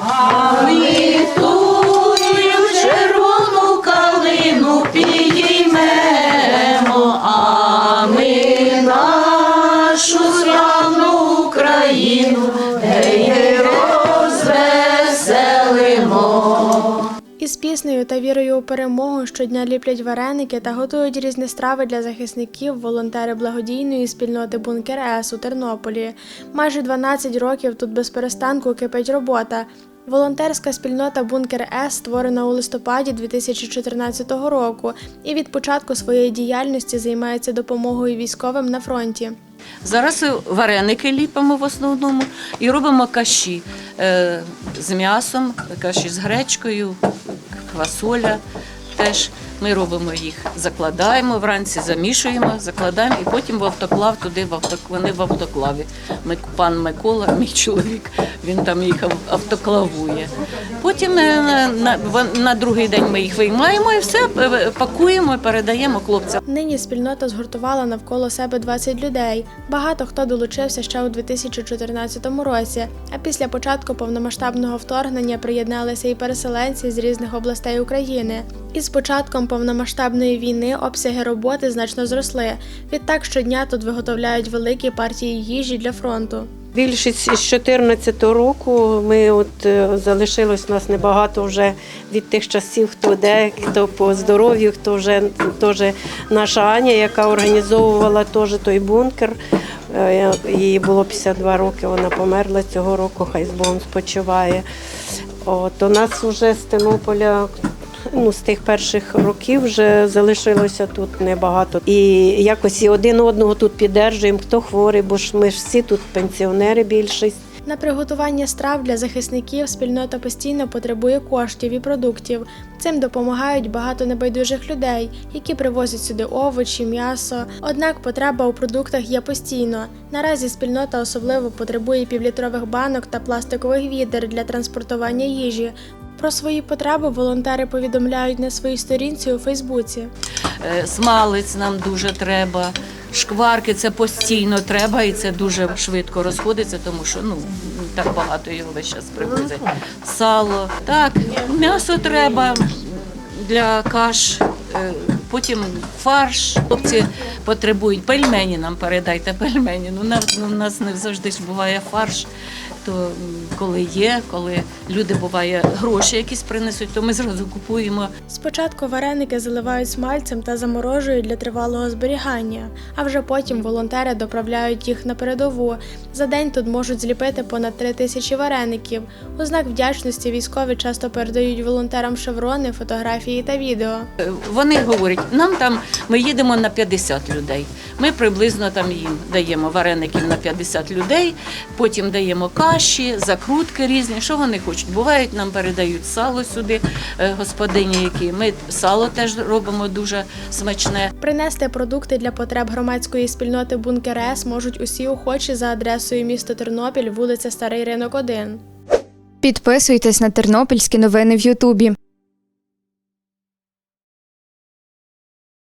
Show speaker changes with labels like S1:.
S1: Ah!
S2: Із піснею та вірою у перемогу щодня ліплять вареники та готують різні страви для захисників волонтери благодійної спільноти Бункер С у Тернополі. Майже 12 років тут без перестанку кипить робота. Волонтерська спільнота Бункер С створена у листопаді 2014 року і від початку своєї діяльності займається допомогою військовим на фронті.
S3: Зараз вареники ліпимо в основному і робимо каші е, з м'ясом, каші з гречкою, квасоля теж. Ми робимо їх, закладаємо вранці, замішуємо, закладаємо і потім в автоклав туди в авто, вони в автоклаві. Ми, пан Микола, мій чоловік, він там їх ав- автоклавує. Потім е, на, на, на другий день ми їх виймаємо і все е, пакуємо, і передаємо хлопцям.
S2: Нині спільнота згуртувала навколо себе 20 людей. Багато хто долучився ще у 2014 році. А після початку повномасштабного вторгнення приєдналися і переселенці з різних областей України. І з початком повномасштабної війни обсяги роботи значно зросли. Відтак щодня тут виготовляють великі партії їжі для фронту.
S4: Більшість з 2014 року ми от е, залишилось нас небагато вже від тих часів, хто де, хто по здоров'ю, хто вже теж наша Аня, яка організовувала теж той бункер. Е, Їй було 52 роки, вона померла цього року, хай з Богом спочиває. От, у нас вже з Тернополя ну, з тих перших років вже залишилося тут небагато. І якось і один одного тут піддержуємо, хто хворий, бо ж ми ж всі тут пенсіонери більшість.
S2: На приготування страв для захисників спільнота постійно потребує коштів і продуктів. Цим допомагають багато небайдужих людей, які привозять сюди овочі, м'ясо. Однак потреба у продуктах є постійно. Наразі спільнота особливо потребує півлітрових банок та пластикових відер для транспортування їжі. Про свої потреби волонтери повідомляють на своїй сторінці у Фейсбуці.
S3: Е, смалець нам дуже треба. Шкварки це постійно треба, і це дуже швидко розходиться, тому що ну так багато його весь час привозять. Сало, так, м'ясо треба для каш, е, потім фарш. Хлопці потребують пельмені. Нам передайте пельмені. Ну на ну, у нас не завжди ж буває фарш. То коли є, коли люди буває гроші якісь принесуть, то ми зразу купуємо
S2: Спочатку вареники заливають смальцем та заморожують для тривалого зберігання, а вже потім волонтери доправляють їх на передову. За день тут можуть зліпити понад три тисячі вареників. У знак вдячності військові часто передають волонтерам шеврони, фотографії та відео.
S3: Е, Вони говорять, нам там ми їдемо на 50 людей. Ми приблизно там їм даємо вареників на 50 людей, потім даємо каші, закрутки різні. Що вони хочуть? Бувають, нам передають сало сюди, е, господині, які ми сало теж робимо дуже смачне.
S2: Принести продукти для потреб громадської спільноти Бункер С можуть усі охочі за адресою місто Тернопіль, вулиця Старий Ринок 1.
S5: Підписуйтесь на тернопільські новини в Ютубі.